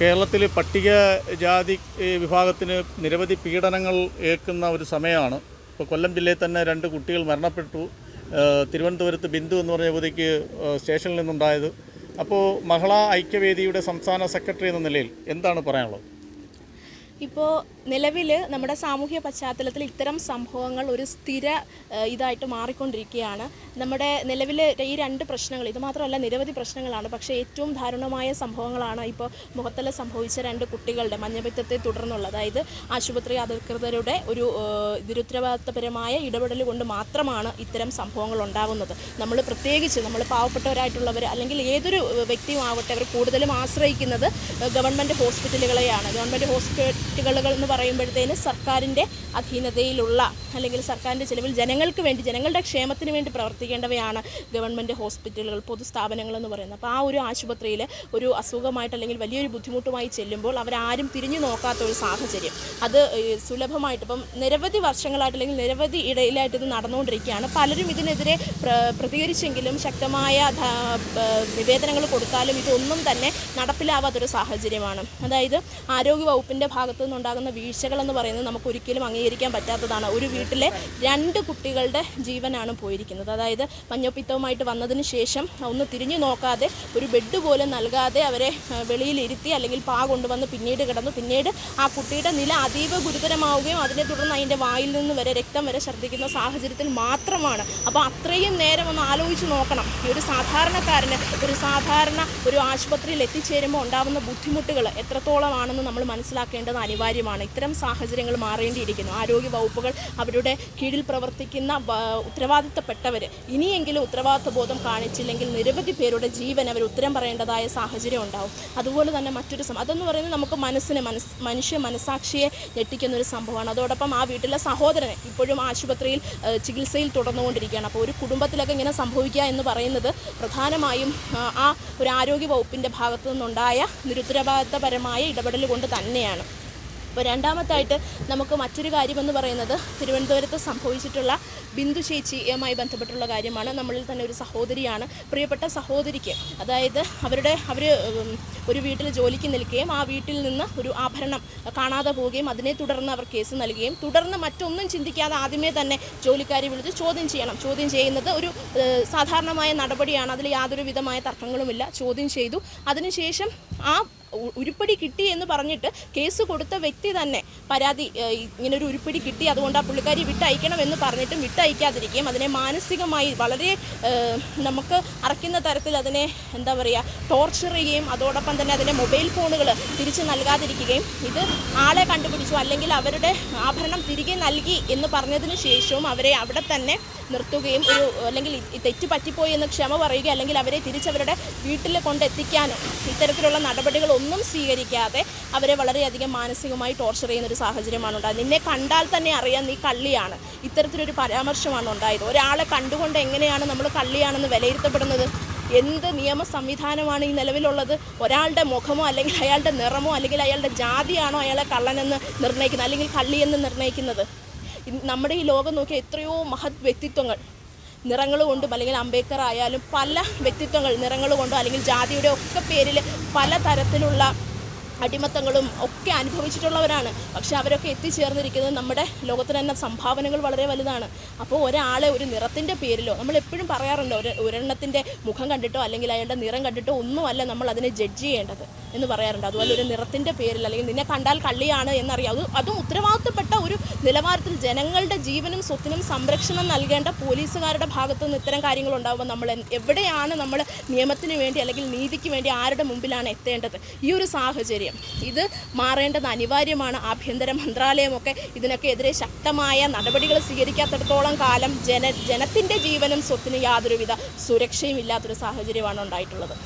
കേരളത്തിൽ പട്ടിക ജാതി വിഭാഗത്തിന് നിരവധി പീഡനങ്ങൾ ഏൽക്കുന്ന ഒരു സമയമാണ്. ഇപ്പോൾ കൊല്ലം ജില്ലയിൽ തന്നെ രണ്ട് കുട്ടികൾ മരണപ്പെട്ടു. തിരുവനന്തപുരത്ത് ബിന്ദു എന്ന് പറഞ്ഞ യുവതിക്ക് സ്റ്റേഷനിൽ നിന്നുണ്ടായത്. അപ്പോൾ മഹിളാ ഐക്യവേദിയുടെ സംസ്ഥാന സെക്രട്ടറി എന്ന നിലയിൽ എന്താണ് പറയാനുള്ളത്? ഇപ്പോൾ നിലവിൽ നമ്മുടെ സാമൂഹ്യ പശ്ചാത്തലത്തിൽ ഇത്തരം സംഭവങ്ങൾ ഒരു സ്ഥിര ഇതായിട്ട് മാറിക്കൊണ്ടിരിക്കുകയാണ്. നമ്മുടെ നിലവിൽ ഈ രണ്ട് പ്രശ്നങ്ങൾ ഇത് മാത്രമല്ല നിരവധി പ്രശ്നങ്ങളാണ്. പക്ഷേ ഏറ്റവും ദാരുണമായ സംഭവങ്ങളാണ് ഇപ്പോൾ മുഖത്തല സംഭവിച്ച രണ്ട് കുട്ടികളുടെ മഞ്ഞപിത്തത്തെ തുടർന്നുള്ള അതായത് ആശുപത്രി അധികൃതരുടെ ഒരു നിരുത്തരവാദിത്തപരമായ ഇടപെടൽ കൊണ്ട് മാത്രമാണ് ഇത്തരം സംഭവങ്ങൾ ഉണ്ടാകുന്നത് നമ്മൾ പ്രത്യേകിച്ച് നമ്മൾ പാവപ്പെട്ടവരായിട്ടുള്ളവർ അല്ലെങ്കിൽ ഏതൊരു വ്യക്തിയും ആവട്ടെ അവർ കൂടുതലും ആശ്രയിക്കുന്നത് ഗവൺമെന്റ് ഹോസ്പിറ്റലുകളെയാണ്. ഗവൺമെന്റ് ഹോസ്പിറ്റലുകൾ എന്ന് പറയുമ്പോഴത്തേന് സർക്കാരിന്റെ അധീനതയിലുള്ള അല്ലെങ്കിൽ സർക്കാരിന്റെ ചിലവിൽ ജനങ്ങൾക്ക് വേണ്ടി ജനങ്ങളുടെ ക്ഷേമത്തിന് വേണ്ടി പ്രവർത്തിക്കേണ്ടവയാണ് ഗവൺമെന്റ് ഹോസ്പിറ്റലുകൾ പൊതുസ്ഥാപനങ്ങൾ എന്ന് പറയുന്നത്. അപ്പോൾ ആ ഒരു ആശുപത്രിയിൽ ഒരു അസുഖമായിട്ട് അല്ലെങ്കിൽ വലിയൊരു ബുദ്ധിമുട്ടുമായി ചെല്ലുമ്പോൾ അവരാരും തിരിഞ്ഞു നോക്കാത്ത ഒരു സാഹചര്യം. അത് സുലഭമായിട്ട് ഇപ്പം നിരവധി വർഷങ്ങളായിട്ട് അല്ലെങ്കിൽ നിരവധി ഇടയിലായിട്ട് ഇത് നടന്നുകൊണ്ടിരിക്കുകയാണ്. പലരും ഇതിനെതിരെ പ്ര പ്രതികരിച്ചെങ്കിലും ശക്തമായ നിവേദനങ്ങൾ കൊടുത്താലും ഇതൊന്നും തന്നെ നടപ്പിലാവാത്തൊരു സാഹചര്യമാണ്. അതായത് ആരോഗ്യ വകുപ്പിന്റെ ഭാഗത്തു നിന്നുണ്ടാകുന്ന വീഴ്ചകളെന്ന് പറയുന്നത് നമുക്ക് ഒരിക്കലും അംഗീകരിക്കാൻ പറ്റാത്തതാണ്. ഒരു വീട്ടിലെ രണ്ട് കുട്ടികളുടെ ജീവനാണ് പോയിരിക്കുന്നത്. അതായത് മഞ്ഞപ്പിത്തവുമായിട്ട് വന്നതിന് ശേഷം ഒന്ന് തിരിഞ്ഞു നോക്കാതെ ഒരു ബെഡ് പോലും നൽകാതെ അവരെ വെളിയിലിരുത്തി അല്ലെങ്കിൽ പാ കൊണ്ടുവന്ന് പിന്നീട് കിടന്നു. പിന്നീട് ആ കുട്ടിയുടെ നില അതീവ ഗുരുതരമാവുകയും അതിനെ തുടർന്ന് അതിന്റെ വായിൽ നിന്ന് വരെ രക്തം വരെ ഛർദ്ദിക്കുന്ന സാഹചര്യത്തിൽ മാത്രമാണ്. അപ്പോൾ അത്രയും നേരം ഒന്ന് ആലോചിച്ച് നോക്കണം. ഈ ഒരു സാധാരണക്കാരന് ഒരു സാധാരണ ഒരു ആശുപത്രിയിൽ എത്തിച്ചേരുമ്പോൾ ഉണ്ടാകുന്ന ബുദ്ധിമുട്ടുകൾ എത്രത്തോളമാണെന്ന് നമ്മൾ മനസ്സിലാക്കേണ്ടത് അനിവാര്യമാണ്. ഇത്തരം സാഹചര്യങ്ങൾ മാറേണ്ടിയിരിക്കുന്നു. ആരോഗ്യ വകുപ്പുകൾ അവരുടെ കീഴിൽ പ്രവർത്തിക്കുന്ന ഉത്തരവാദിത്തപ്പെട്ടവർ ഇനിയെങ്കിലും ഉത്തരവാദിത്ത ബോധം കാണിച്ചില്ലെങ്കിൽ നിരവധി പേരുടെ ജീവൻ അവർ ഉത്തരം പറയേണ്ടതായ സാഹചര്യം ഉണ്ടാവും. അതുപോലെ തന്നെ മറ്റൊരു സം അതെന്ന് പറയുന്നത് നമുക്ക് മനസ്സിന് മനസ് മനുഷ്യ മനസാക്ഷിയെ ഞെട്ടിക്കുന്ന ഒരു സംഭവമാണ്. അതോടൊപ്പം ആ വീട്ടിലെ സഹോദരനെ ഇപ്പോഴും ആശുപത്രിയിൽ ചികിത്സയിൽ തുടർന്നുകൊണ്ടിരിക്കുകയാണ്. അപ്പോൾ ഒരു കുടുംബത്തിലൊക്കെ ഇങ്ങനെ സംഭവിക്കുക എന്ന് പറയുന്നത് പ്രധാനമായും ആ ഒരു ആരോഗ്യ വകുപ്പിന്റെ ഭാഗത്തു നിന്നുണ്ടായ നിരുത്തരവാദിത്തപരമായ ഇടപെടൽ കൊണ്ട് തന്നെയാണ്. അപ്പോൾ രണ്ടാമത്തായിട്ട് നമുക്ക് മറ്റൊരു കാര്യമെന്ന് പറയുന്നത് തിരുവനന്തപുരത്ത് സംഭവിച്ചിട്ടുള്ള ബിന്ദു ചേച്ചിയുമായി ബന്ധപ്പെട്ടുള്ള കാര്യമാണ്. നമ്മളിൽ തന്നെ ഒരു സഹോദരിയാണ്. പ്രിയപ്പെട്ട സഹോദരിക്ക് അതായത് അവരുടെ അവർ ഒരു വീട്ടിൽ ജോലിക്ക് നിൽക്കുകയും ആ വീട്ടിൽ നിന്ന് ഒരു ആഭരണം കാണാതെ പോവുകയും അതിനെ തുടർന്ന് അവർ കേസ് നൽകുകയും തുടർന്ന് മറ്റൊന്നും ചിന്തിക്കാതെ ആദ്യമേ തന്നെ ജോലിക്കാരെ വിളിച്ച് ചോദ്യം ചെയ്യണം. ചോദ്യം ചെയ്യുന്നത് ഒരു സാധാരണമായ നടപടിയാണ്. അതിൽ യാതൊരു വിധമായ തർക്കങ്ങളുമില്ല. ചോദ്യം ചെയ്തു. അതിനുശേഷം ആ ഉരുപ്പടി കിട്ടി എന്ന് പറഞ്ഞിട്ട് കേസ് കൊടുത്ത വ്യക്തി തന്നെ പരാതി ഇങ്ങനൊരു ഉരുപ്പടി കിട്ടി അതുകൊണ്ട് ആ പുള്ളിക്കാരി വിട്ടയക്കണം എന്ന് പറഞ്ഞിട്ടും വിട്ടയക്കാതിരിക്കുകയും അതിനെ മാനസികമായി വളരെ നമുക്ക് അറയ്ക്കുന്ന തരത്തിൽ അതിനെ എന്താ പറയുക ടോർച്ചർ ചെയ്യുകയും അതോടൊപ്പം തന്നെ അതിന്റെ മൊബൈൽ ഫോണുകൾ തിരിച്ച് നൽകാതിരിക്കുകയും ഇത് ആളെ കണ്ടുപിടിച്ചു അല്ലെങ്കിൽ അവരുടെ ആഭരണം തിരികെ നൽകി എന്ന് പറഞ്ഞതിന് ശേഷവും അവരെ അവിടെ തന്നെ നിർത്തുകയും ഒരു അല്ലെങ്കിൽ തെറ്റ് പറ്റിപ്പോയി എന്ന് ക്ഷമ പറയുക അല്ലെങ്കിൽ അവരെ തിരിച്ചവരുടെ വീട്ടിൽ കൊണ്ടെത്തിക്കാനും ഇത്തരത്തിലുള്ള നടപടികൾ ഒന്നും സ്വീകരിക്കാതെ അവരെ വളരെയധികം മാനസികമായി ടോർച്ചർ ചെയ്യുന്ന ഒരു സാഹചര്യമാണ് ഉണ്ടായത്. നിന്നെ കണ്ടാൽ തന്നെ അറിയാം നീ കള്ളിയാണ്. ഇത്തരത്തിലൊരു പരാമർശമാണ് ഉണ്ടായത്. ഒരാളെ കണ്ടുകൊണ്ട് എങ്ങനെയാണ് നമ്മൾ കള്ളിയാണെന്ന് വിലയിരുത്തപ്പെടുന്നത്? എന്ത് നിയമ സംവിധാനമാണ് ഈ നിലവിലുള്ളത്? ഒരാളുടെ മുഖമോ അല്ലെങ്കിൽ അയാളുടെ നിറമോ അല്ലെങ്കിൽ അയാളുടെ ജാതിയാണോ അയാളെ കള്ളനെന്ന് നിർണയിക്കുന്നത്? അല്ലെങ്കിൽ കള്ളിയെന്ന് നിർണയിക്കുന്നത്? നമ്മുടെ ഈ ലോകം നോക്കിയ എത്രയോ മഹത് വ്യക്തിത്വങ്ങൾ നിറങ്ങൾ കൊണ്ടും അല്ലെങ്കിൽ അംബേദ്കർ ആയാലും പല വ്യക്തിത്വങ്ങൾ നിറങ്ങൾ കൊണ്ടും അല്ലെങ്കിൽ ജാതിയുടെ ഒക്കെ പേരിൽ പല തരത്തിലുള്ള അടിമത്തങ്ങളും ഒക്കെ അനുഭവിച്ചിട്ടുള്ളവരാണ്. പക്ഷെ അവരൊക്കെ എത്തിച്ചേർന്നിരിക്കുന്നത് നമ്മുടെ ലോകത്തിന് തന്നെ സംഭാവനകൾ വളരെ വലുതാണ്. അപ്പോൾ ഒരാളെ ഒരു നിറത്തിന്റെ പേരിലോ നമ്മൾ എപ്പോഴും പറയാറുണ്ട് ഒരു ഒരെണ്ണത്തിന്റെ മുഖം കണ്ടിട്ടോ അല്ലെങ്കിൽ അയാളുടെ നിറം കണ്ടിട്ടോ ഒന്നുമല്ല നമ്മൾ അതിനെ ജഡ്ജ് ചെയ്യേണ്ടത്. എന്ന് പറയാറുണ്ട്. അതുപോലെ ഒരു നിറത്തിന്റെ പേരിൽ അല്ലെങ്കിൽ നിന്നെ കണ്ടാൽ കള്ളിയാണ് എന്നറിയാം. അത് അതും ഉത്തരവാദിത്തപ്പെട്ട ഒരു നിലവാരത്തിൽ ജനങ്ങളുടെ ജീവനും സ്വത്തിനും സംരക്ഷണം നൽകേണ്ട പോലീസുകാരുടെ ഭാഗത്തു നിന്ന് ഇത്തരം കാര്യങ്ങൾ ഉണ്ടാകുമ്പോൾ നമ്മൾ എവിടെയാണ് നമ്മൾ നിയമത്തിന് വേണ്ടി അല്ലെങ്കിൽ നീതിക്ക് വേണ്ടി ആരുടെ മുമ്പിലാണ് എത്തേണ്ടത്? ഈ ഒരു സാഹചര്യം. ഇത് മാറേണ്ടത് അനിവാര്യമാണ്. ആഭ്യന്തര മന്ത്രാലയമൊക്കെ ഇതിനൊക്കെ എതിരെ ശക്തമായ നടപടികൾ സ്വീകരിക്കാത്തിടത്തോളം കാലം ജന ജനത്തിന്റെ ജീവനും സ്വത്തിനും യാതൊരുവിധ സുരക്ഷയും ഇല്ലാത്തൊരു സാഹചര്യമാണ് ഉണ്ടായിട്ടുള്ളത്.